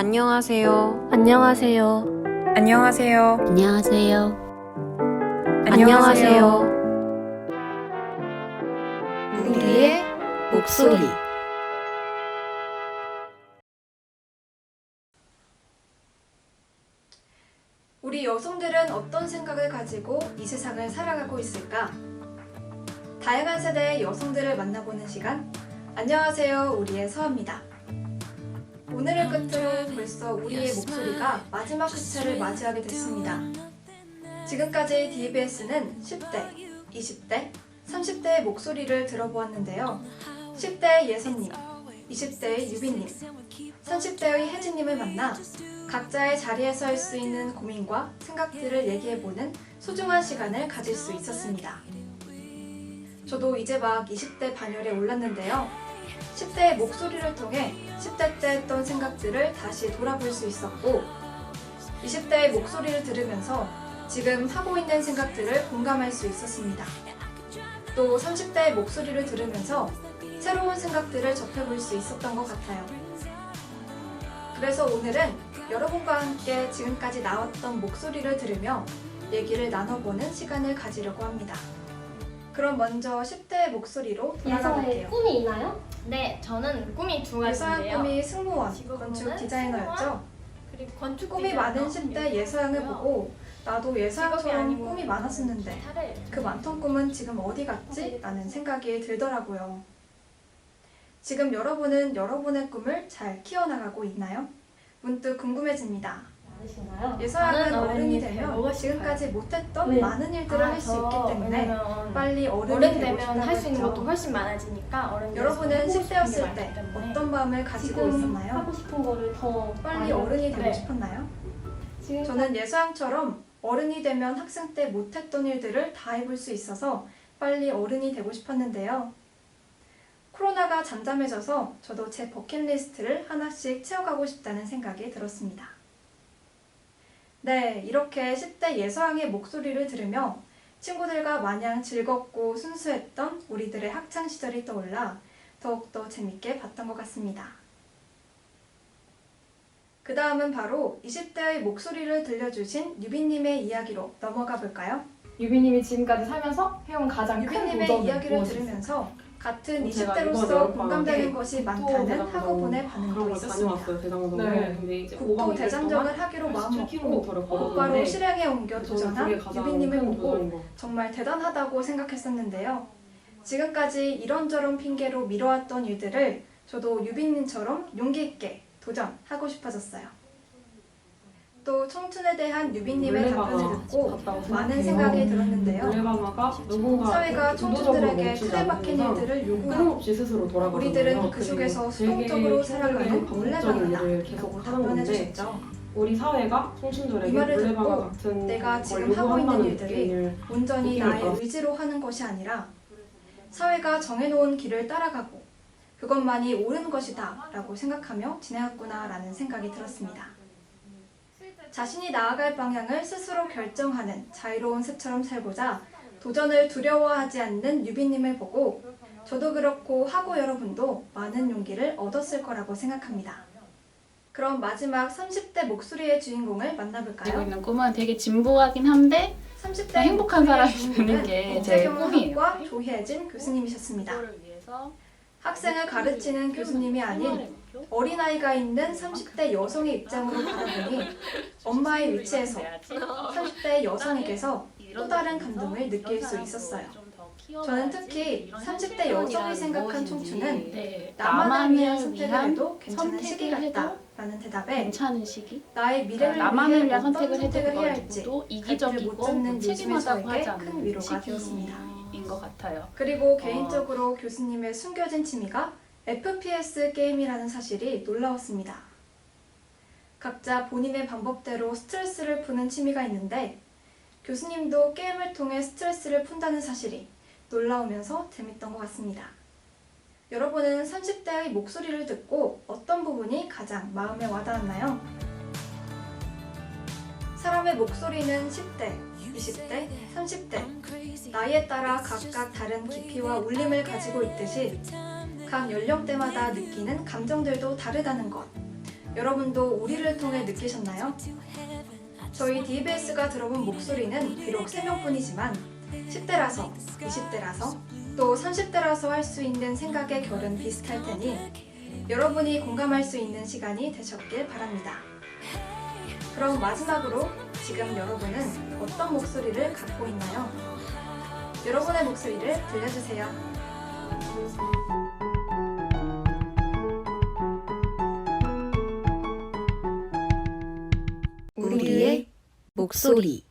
안녕하세요. 안녕하세요. 안녕하세요. 안녕하세요. 안녕하세요. 우리의 목소리. 우리 여성들은 어떤 생각을 가지고 이 세상을 살아가고 있을까? 다양한 세대의 여성들을 만나보는 시간. 안녕하세요. 우리의 서입니다. 오늘을 끝으로 벌써 우리의 목소리가 마지막 회차를 맞이하게 됐습니다. 지금까지 DBS는 10대, 20대, 30대의 목소리를 들어보았는데요. 10대의 예선님, 20대의 유빈님, 30대의 혜진님을 만나 각자의 자리에 설수 있는 고민과 생각들을 얘기해보는 소중한 시간을 가질 수 있었습니다. 저도 이제 막 20대 반열에 올랐는데요. 10대의 목소리를 통해 10대 때 했던 생각들을 다시 돌아볼 수 있었고, 20대의 목소리를 들으면서 지금 하고 있는 생각들을 공감할 수 있었습니다. 또 30대의 목소리를 들으면서 새로운 생각들을 접해볼 수 있었던 것 같아요. 그래서 오늘은 여러분과 함께 지금까지 나왔던 목소리를 들으며 얘기를 나눠보는 시간을 가지려고 합니다. 그럼 먼저 10대의 목소리로 돌아가 예서의 볼게요. 꿈이 있나요? 네, 저는 꿈이 두 예서양 가지인데요. 꿈이 승무원, 건축 디자이너였죠. 그리고 건축 꿈이 많은 10대 예서양을 보고 나도 예서양처럼 꿈이 많았었는데 그 많던 꿈은 지금 어디 갔지? 라는 생각이 들더라고요. 지금 여러분은 여러분의 꿈을 잘 키워나가고 있나요? 문득 궁금해집니다. 많으신가요? 예서양은 어른이 되면 싶어요. 지금까지 못했던 네. 많은 일들을 할 수 있기 때문에 빨리 어른이 어른 되고 되면 싶다고 할 수 있는 했죠. 것도 훨씬 많아지니까 어른 여러분은 돼서 하고 싶은 게 10대였을 많기 때 때문에 어떤 마음을 가지고 지금 있었나요? 하고 싶은 거를 더 빨리 많이 어른이 되고 네. 싶었나요? 지금 저는 예서양처럼 어른이 되면 학생 때 못했던 일들을 다 해볼 수 있어서 빨리 어른이 되고 싶었는데요. 코로나가 잠잠해져서 저도 제 버킷리스트를 하나씩 채워가고 싶다는 생각이 들었습니다. 네, 이렇게 10대 예서양의 목소리를 들으며 친구들과 마냥 즐겁고 순수했던 우리들의 학창 시절이 떠올라 더욱더 재밌게 봤던 것 같습니다. 그 다음은 바로 20대의 목소리를 들려주신 유빈님의 이야기로 넘어가 볼까요? 유비님이 지금까지 살면서 해온 가장 큰 유빈님의 이야기를? 들으면서 같은 어, 제가 20대로서 이번에 공감되는 것이 많다는 대장정 학우분의 반응도 있었습니다. 다녀왔어요 네. 근데 이제 국토 5박 2일 대장정을 하기로 마음먹고 17km를 곧바로 걸었는데 실행에 옮겨 도전한 유빈님을 큰 보고 정말 대단하다고 생각했었는데요. 지금까지 이런저런 핑계로 미뤄왔던 일들을 저도 유빈님처럼 용기 있게 도전하고 싶어졌어요. 또 청춘에 대한 유빈님의 답변을 듣고 많은. 생각이 들었는데요. 사회가 의도적으로 청춘들에게 멈추지 틀에 박힌 않는 일들을 요구하고 우리들은 그 속에서 수동적으로 살아가는 라고 건데 답변해주셨죠. 우리 사회가 이 청춘들에게 물레방아 같은 내가 걸 지금 하고 있는 일들이 온전히 나의. 의지로 하는 것이 아니라 사회가 정해놓은 길을 따라가고 그것만이 옳은 것이다 라고 생각하며 지내왔구나 라는 생각이 들었습니다. 자신이 나아갈 방향을 스스로 결정하는 자유로운 새처럼 살고자 도전을 두려워하지 않는 유빈님을 보고 저도 그렇고 하고 여러분도 많은 용기를 얻었을 거라고 생각합니다. 그럼 마지막 30대 목소리의 주인공을 만나볼까요? 있는 꿈은 되게 진부하긴 한데 30대 그냥 행복한 사람이 되는 게 제 꿈이에요. 과 조혜진 교수님이셨습니다. 학생을 가르치는 교수님이 아닌 어린아이가 있는 30대 여성의 입장으로 바라보니 엄마의 위치에서 30대 여성에게서 또 다른 감동을 느낄 수 있었어요. 저는 특히 30대 여성이 생각한 청춘은 네, 나만을 위한 나만을 선택을 해도 괜찮은 시기 해도 같다 라는 대답에 괜찮은 시기 나의 미래를 나만을 위해 위한 선택을 해도 해야 그걸 할지 누구도 갈피를 이기적이고 책임하다고 하지 큰 위로가 되었습니다. 것 같아요. 그리고 어. 개인적으로 교수님의 숨겨진 취미가 FPS 게임이라는 사실이 놀라웠습니다. 각자 본인의 방법대로 스트레스를 푸는 취미가 있는데 교수님도 게임을 통해 스트레스를 푼다는 사실이 놀라우면서 재밌던 것 같습니다. 여러분은 30대의 목소리를 듣고 어떤 부분이 가장 마음에 와닿았나요? 사람의 목소리는 10대, 20대, 30대, 나이에 따라 각각 다른 깊이와 울림을 가지고 있듯이 각 연령대마다 느끼는 감정들도 다르다는 것. 여러분도 우리를 통해 느끼셨나요? 저희 DBS가 들어본 목소리는 비록 3명뿐이지만 10대라서, 20대라서, 또 30대라서 할 수 있는 생각의 결은 비슷할 테니 여러분이 공감할 수 있는 시간이 되셨길 바랍니다. 그럼 마지막으로 지금 여러분은 어떤 목소리를 갖고 있나요? 여러분의 목소리를 들려주세요. 우리의 목소리